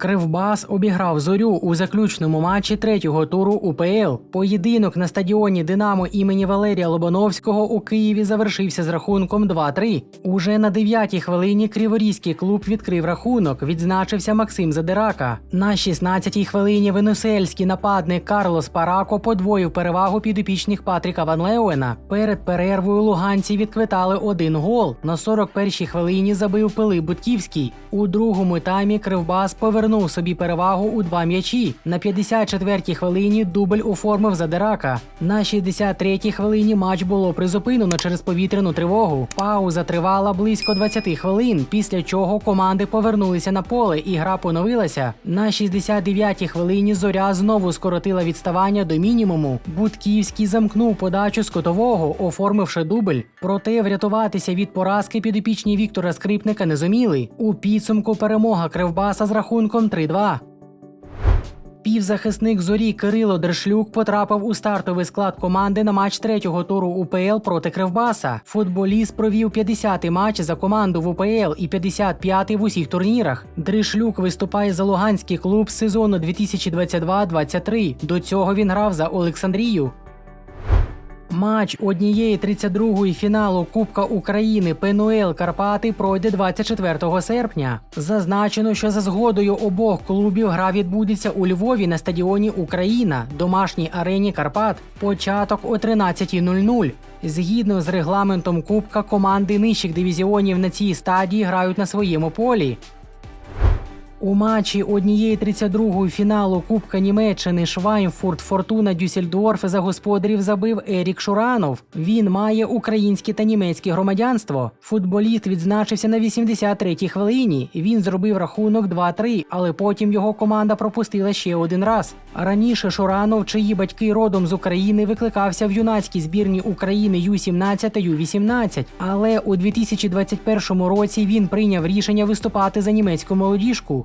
Кривбас обіграв зорю у заключному матчі третього туру УПЛ. Поєдинок на стадіоні Динамо імені Валерія Лобановського у Києві завершився з рахунком 2-3. Уже на 9-й хвилині Криворізький клуб відкрив рахунок. Відзначився Максим Задирака. На 16-й хвилині венесуельський нападник Карлос Парако подвоїв перевагу підопічних Патріка Ван Леуена. Перед перервою луганці відквитали один гол. На 41-й хвилині забив Пилип Бутківський. У другому таймі Кривбас повернув собі перевагу у два м'ячі. На 54-й хвилині дубль оформив Задирака. На 63-й хвилині матч було призупинено через повітряну тривогу. Пауза тривала близько 20 хвилин, після чого команди повернулися на поле і гра поновилася. На 69-й хвилині зоря знову скоротила відставання до мінімуму. Будківський замкнув подачу з котового, оформивши дубль. Проте врятуватися від поразки підопічні Віктора Скрипника не зуміли. У підсумку перемога Кривбаса з рахунком 3-2. Півзахисник зорі Кирило Дершлюк потрапив у стартовий склад команди на матч третього туру УПЛ проти Кривбаса. Футболіст провів 50-й матч за команду в УПЛ і 55-й в усіх турнірах. Дришлюк виступає за Луганський клуб з сезону 2022-23. До цього він грав за Олександрію. Матч однієї 32-ї фіналу Кубка України ПНУЛ Карпати пройде 24 серпня. Зазначено, що за згодою обох клубів гра відбудеться у Львові на стадіоні Україна, домашній арені Карпат. Початок о 13.00. Згідно з регламентом Кубка, команди нижчих дивізіонів на цій стадії грають на своєму полі. У матчі однієї 32-ї фіналу Кубка Німеччини Швайнфурт Фортуна Дюссельдорф за господарів забив Ерік Шуранов. Він має українське та німецьке громадянство. Футболіст відзначився на 83-й хвилині. Він зробив рахунок 2-3, але потім його команда пропустила ще один раз. Раніше Шуранов, чиї батьки родом з України, викликався в юнацькій збірні України Ю-17 та Ю-18. Але у 2021 році він прийняв рішення виступати за німецьку молодіжку.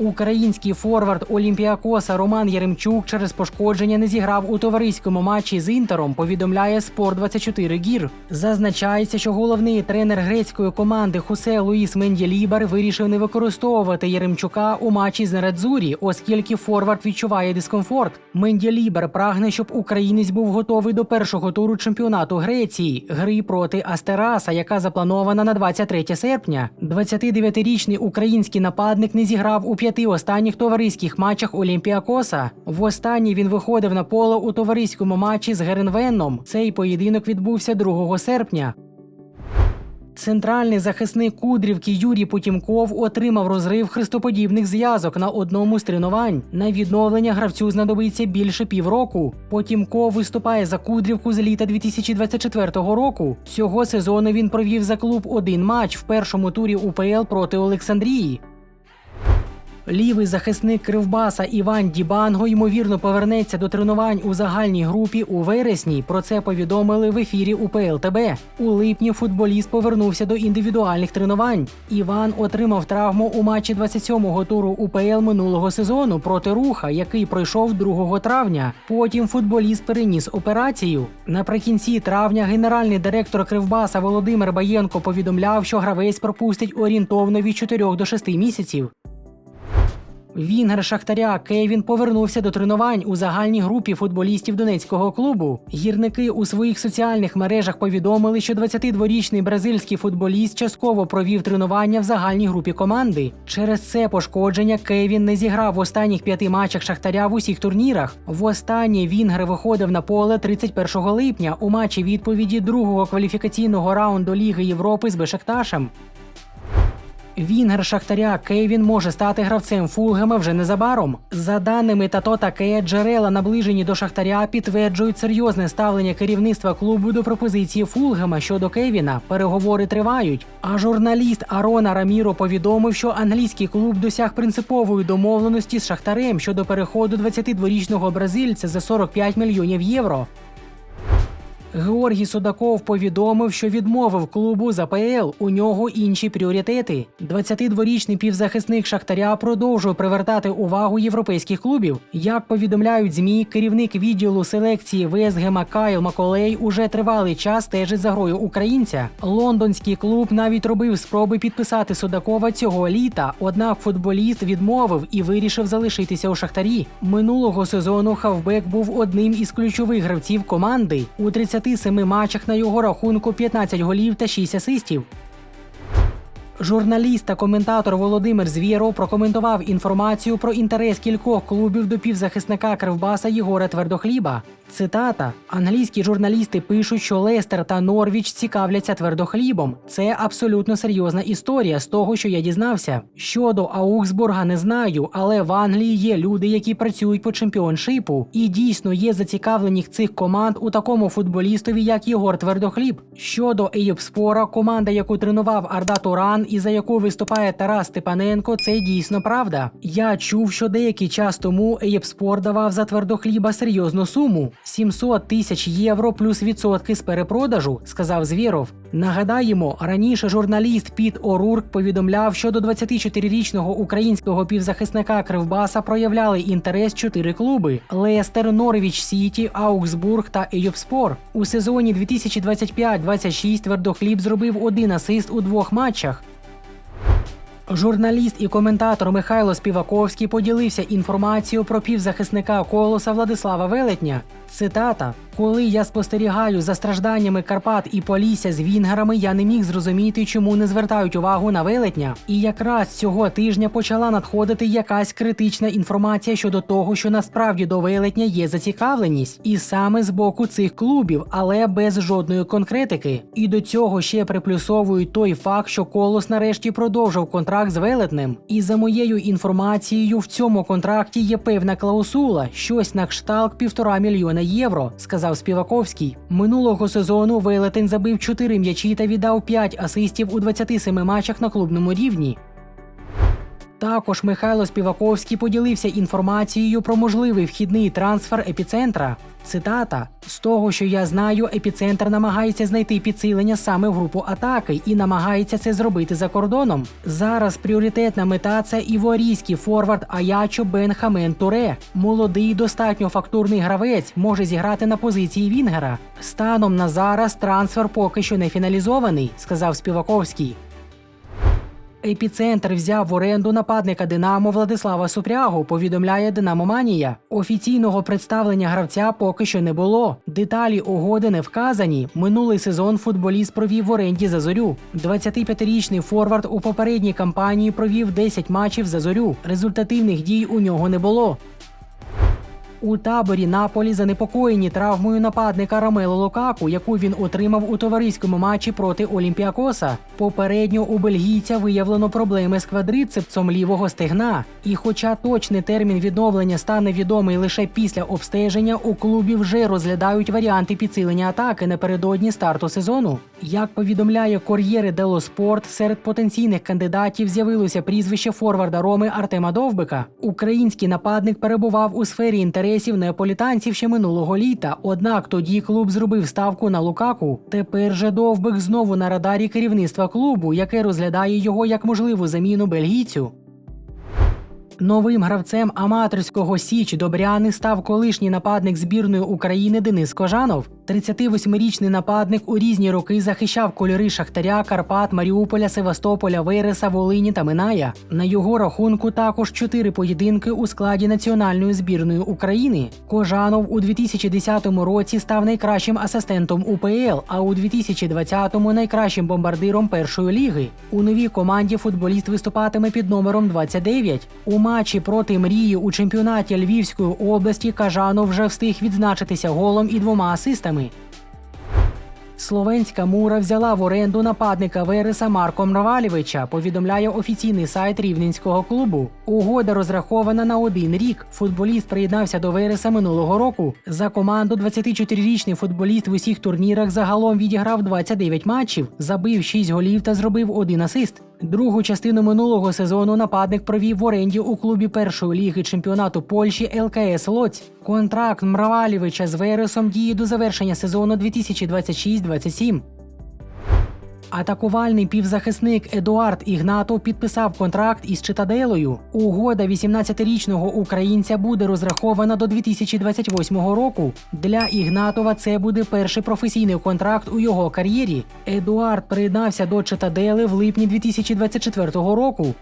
Український форвард Олімпіакоса Роман Єремчук через пошкодження не зіграв у товариському матчі з Інтером. Повідомляє Спорт 24 гір. Зазначається, що головний тренер грецької команди Хусе Луїс Мендєлібер вирішив не використовувати Єремчука у матчі з Нерадзурі, оскільки форвард відчуває дискомфорт. Мендєлібер прагне, щоб українець був готовий до першого туру чемпіонату Греції, гри проти Астераса, яка запланована на 23 серпня. 29-річний український нападник не зіграв у п'яти останніх товариських матчах Олімпіакоса. Востаннє він виходив на поле у товариському матчі з Геренвеном. Цей поєдинок відбувся 2 серпня. Центральний захисник Кудрівки Юрій Потімков отримав розрив хрестоподібних зв'язок на одному з тренувань. На відновлення гравцю знадобиться більше півроку. Потімков виступає за Кудрівку з літа 2024 року. Цього сезону він провів за клуб один матч в першому турі УПЛ проти Олександрії. Лівий захисник Кривбаса Іван Дібанго ймовірно повернеться до тренувань у загальній групі у вересні. Про це повідомили в ефірі УПЛ ТБ. У липні футболіст повернувся до індивідуальних тренувань. Іван отримав травму у матчі 27-го туру УПЛ минулого сезону проти руха, який пройшов 2 травня. Потім футболіст переніс операцію. Наприкінці травня генеральний директор Кривбаса Володимир Баєнко повідомляв, що гравець пропустить орієнтовно від 4 до 6 місяців. Вінгер Шахтаря Кевін повернувся до тренувань у загальній групі футболістів Донецького клубу. Гірники у своїх соціальних мережах повідомили, що 22-річний бразильський футболіст частково провів тренування в загальній групі команди. Через це пошкодження Кевін не зіграв в останніх п'яти матчах Шахтаря в усіх турнірах. Востаннє Вінгер виходив на поле 31 липня у матчі відповіді другого кваліфікаційного раунду Ліги Європи з Бешекташем. Вінгер Шахтаря Кевін може стати гравцем Фулгема вже незабаром. За даними Тато Таке, джерела, наближені до Шахтаря, підтверджують серйозне ставлення керівництва клубу до пропозиції Фулгема щодо Кевіна. Переговори тривають. А журналіст Арона Раміро повідомив, що англійський клуб досяг принципової домовленості з Шахтарем щодо переходу 22-річного бразильця за 45 мільйонів євро. Георгій Судаков повідомив, що відмовив клубу за ПЛ. У нього інші пріоритети. 22-річний півзахисник Шахтаря продовжує привертати увагу європейських клубів. Як повідомляють змі, керівник відділу селекції Весгема Кайл Маколей уже тривалий час стежить за грою українця. Лондонський клуб навіть робив спроби підписати Судакова цього літа. Однак футболіст відмовив і вирішив залишитися у Шахтарі. Минулого сезону Хавбек був одним із ключових гравців команди. У 37 матчах на його рахунку 15 голів та 6 асистів. Журналіст та коментатор Володимир Звєров прокоментував інформацію про інтерес кількох клубів до півзахисника Кривбаса Єгора Твердохліба. Цитата: англійські журналісти пишуть, що Лестер та Норвіч цікавляться твердохлібом. Це абсолютно серйозна історія з того, що я дізнався. Щодо Аугсбурга не знаю, але в Англії є люди, які працюють по чемпіоншипу, і дійсно є зацікавленість цих команд у такому футболістові, як Єгор Твердохліб. Щодо Ейопспора, команда, яку тренував Арда Туран і за яку виступає Тарас Степаненко, це дійсно правда. Я чув, що деякий час тому Ейопспор давав за твердохліба серйозну суму 700 тисяч євро плюс відсотки з перепродажу, сказав Звєров. Нагадаємо, раніше журналіст Піт Орурк повідомляв, що до 24-річного українського півзахисника Кривбаса проявляли інтерес чотири клуби: Лестер, Норвіч Сіті, Аугсбург та Ейопспор. У сезоні 2025-26 твердохліб зробив один асист у двох матчах. Журналіст і коментатор Михайло Співаковський поділився інформацією про півзахисника колоса Владислава Велетня. Цитата: Коли я спостерігаю за стражданнями Карпат і Полісся з вінгерами, я не міг зрозуміти, чому не звертають увагу на велетня. І якраз цього тижня почала надходити якась критична інформація щодо того, що насправді до велетня є зацікавленість, і саме з боку цих клубів, але без жодної конкретики. І до цього ще приплюсовують той факт, що колос нарешті продовжив контракт з велетнем. І за моєю інформацією, в цьому контракті є певна клаусула, щось на кшталт півтора мільйона євро, сказав Співаковський. Минулого сезону Велетень забив 4 м'ячі та віддав 5 асистів у 27 матчах на клубному рівні. Також Михайло Співаковський поділився інформацією про можливий вхідний трансфер епіцентра. Цитата: з того, що я знаю, епіцентр намагається знайти підсилення саме в групу атаки і намагається це зробити за кордоном. Зараз пріоритетна мета це іворійський форвард Аячо Бен Хамен Туре. Молодий, достатньо фактурний гравець може зіграти на позиції Вінгера. Станом на зараз трансфер поки що не фіналізований, сказав Співаковський. Епіцентр взяв в оренду нападника Динамо Владислава Супрягу, повідомляє Динамо Манія. Офіційного представлення гравця поки що не було. Деталі угоди не вказані. Минулий сезон футболіст провів в оренді за зорю. 25-річний форвард у попередній кампанії провів 10 матчів за зорю. Результативних дій у нього не було. У таборі Наполі занепокоєні травмою нападника Рамело Лукаку, яку він отримав у товариському матчі проти Олімпіакоса. Попередньо у бельгійця виявлено проблеми з квадрицепсом лівого стегна. І, хоча точний термін відновлення стане відомий лише після обстеження, у клубі вже розглядають варіанти підсилення атаки напередодні старту сезону. Як повідомляє Кор'єре Дело Спорт, серед потенційних кандидатів з'явилося прізвище форварда Роми Артема Довбика. Український нападник перебував у сфері інтересів неаполітанців ще минулого літа. Однак тоді клуб зробив ставку на Лукаку. Тепер же Довбик знову на радарі керівництва клубу, яке розглядає його як можливу заміну бельгійцю. Новим гравцем аматорського Січ Добряни став колишній нападник збірної України Денис Кожанов. 38-річний нападник у різні роки захищав кольори Шахтаря, Карпат, Маріуполя, Севастополя, Вереса, Волині та Миная. На його рахунку також чотири поєдинки у складі національної збірної України. Кожанов у 2010 році став найкращим асистентом УПЛ, а у 2020-му найкращим бомбардиром першої ліги. У новій команді футболіст виступатиме під номером 29. У матчі проти мрії у чемпіонаті Львівської області Кажанов вже встиг відзначитися голом і двома асистами. Словенська мура взяла в оренду нападника Вереса Марко Мравалєвича, повідомляє офіційний сайт рівненського клубу. Угода розрахована на один рік. Футболіст приєднався до Вереса минулого року. За команду 24-річний футболіст в усіх турнірах загалом відіграв 29 матчів, забив 6 голів та зробив один асист. Другу частину минулого сезону нападник провів в оренді у клубі першої ліги чемпіонату Польщі ЛКС Лоць. Контракт Мравалєвича з Вересом діє до завершення сезону 2026-27. Атакувальний півзахисник Едуард Ігнатов підписав контракт із Читаделою. Угода 18-річного українця буде розрахована до 2028 року. Для Ігнатова це буде перший професійний контракт у його кар'єрі. Едуард приєднався до Читадели в липні 2024 року.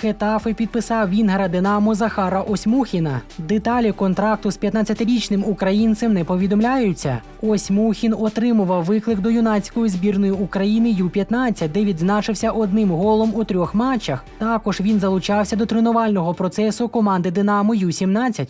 Хетафи підписав Вінгера Динамо Захара Осьмухіна. Деталі контракту з 15-річним українцем не повідомляються. Осьмухін отримував виклик до юнацької збірної України Ю-15, де відзначився одним голом у трьох матчах. Також він залучався до тренувального процесу команди Динамо Ю-17.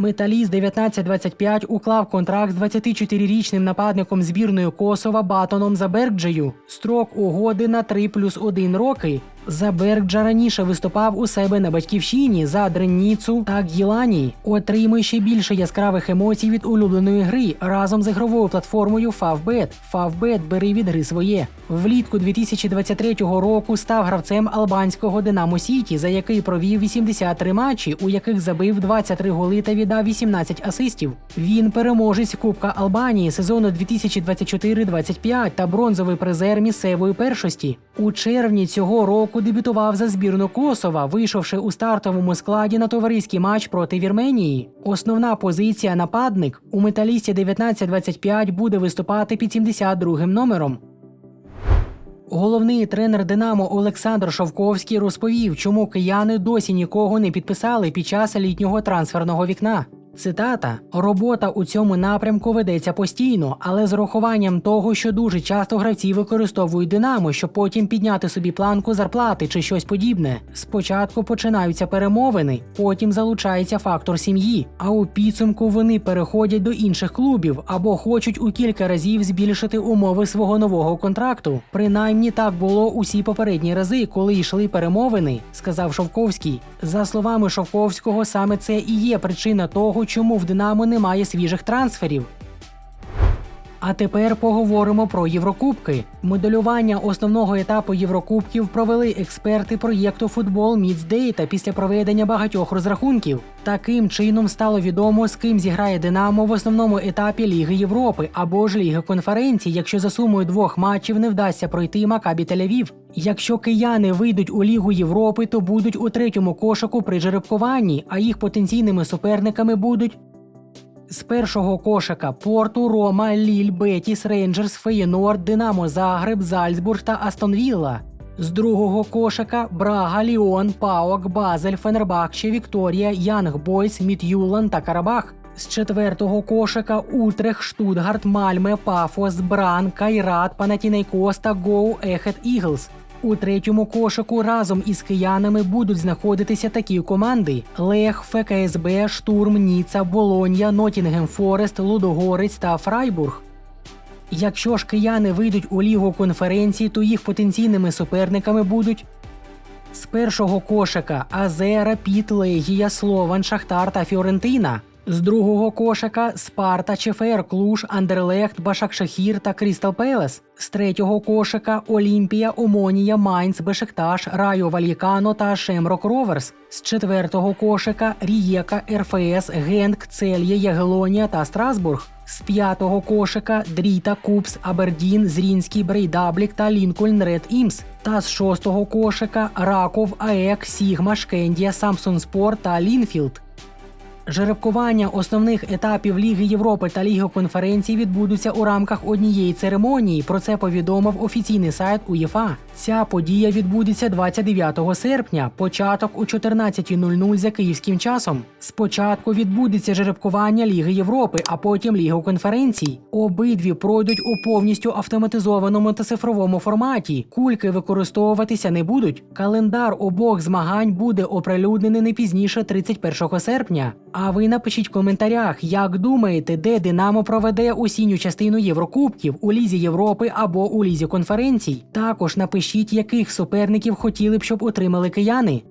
Металіст 1925 уклав контракт з 24-річним нападником збірної Косова Батоном Заберкджею. Строк угоди на 3 плюс 1 роки. Заберкджа раніше виступав у себе на батьківщині за Дренніцу та Гілані. Отримує ще більше яскравих емоцій від улюбленої гри разом з ігровою платформою Favbet. Favbet бери від гри своє. Влітку 2023 року став гравцем албанського Динамо Сіті, за який провів 83 матчі, у яких забив 23 голи та віддав 18 асистів. Він переможець Кубка Албанії сезону 2024-25 та бронзовий призер місцевої першості. У червні цього року дебютував за збірну Косова, вийшовши у стартовому складі на товариський матч проти Вірменії. Основна позиція нападник у металісті 19-25 буде виступати під 72 номером. Головний тренер Динамо Олександр Шовковський розповів, чому кияни досі нікого не підписали під час літнього трансферного вікна. Цитата: робота у цьому напрямку ведеться постійно, але з урахуванням того, що дуже часто гравці використовують Динамо, щоб потім підняти собі планку зарплати чи щось подібне. Спочатку починаються перемовини, потім залучається фактор сім'ї, а у підсумку вони переходять до інших клубів або хочуть у кілька разів збільшити умови свого нового контракту. Принаймні так було усі попередні рази, коли йшли перемовини, сказав Шовковський. За словами Шовковського, саме це і є причина того, чому в Динамо немає свіжих трансферів. А тепер поговоримо про Єврокубки. Моделювання основного етапу Єврокубків провели експерти проєкту Футбол Міц Дейта після проведення багатьох розрахунків. Таким чином стало відомо, з ким зіграє Динамо в основному етапі Ліги Європи або ж Ліги конференцій, якщо за сумою двох матчів не вдасться пройти Макабі Тель-Авів. Якщо кияни вийдуть у Лігу Європи, то будуть у третьому кошику при жеребкуванні, а їх потенційними суперниками будуть з першого кошика Порту, Рома, Ліль, Бетіс, Рейнджерс, Феєнорд, Динамо Загреб, Зальцбург та Астон Вілла. З другого кошика Брага, Ліон, Паук, Базель, Фенербахче, Вікторія, Янг Бойс, Міт'юлан та Карабах. З четвертого кошика Утрех, Штутгарт, Мальме, Пафос, Бран, Кайрат, Панатінейкос та Гоу Ехет Іглс. У третьому кошику разом із киянами будуть знаходитися такі команди: Лех, ФКСБ, Штурм, Ніца, Болонья, Нотінгем Форест, Лудогорець та Фрайбург. Якщо ж кияни вийдуть у лігу конференції, то їх потенційними суперниками будуть з першого кошика Азера, Піт, Легія, Слован, Шахтар та Фіорентина. З другого кошика Спарта, ЧФР, Клуж, Андерлехт, Башакшахір та Крістал Пелес. З третього кошика Олімпія, Омонія, Майнц, Бешикташ, Райо Вальєкано та Шемрок Роверс. З четвертого кошика Рієка, РФС, Генк, Цельє, Ягелонія та Страсбург. З п'ятого кошика Дріта, Купс, Абердін, Зрінський, Брейдаблік та Лінкольн Ред Імс. Та з шостого кошика Раков, АЕК, Сігма, Шкендія, Самсон Спорт та Лінфілд. Жеребкування основних етапів Ліги Європи та Ліги конференцій відбудуться у рамках однієї церемонії. Про це повідомив офіційний сайт УЄФА. Ця подія відбудеться 29 серпня, початок у 14.00 за київським часом. Спочатку відбудеться жеребкування Ліги Європи, а потім Ліги конференцій. Обидві пройдуть у повністю автоматизованому та цифровому форматі. Кульки використовуватися не будуть. Календар обох змагань буде оприлюднений не пізніше 31 серпня. А ви напишіть в коментарях, як думаєте, де Динамо проведе осінню частину Єврокубків у Лізі Європи або у Лізі конференцій. Також напишіть, яких суперників хотіли б, щоб отримали кияни.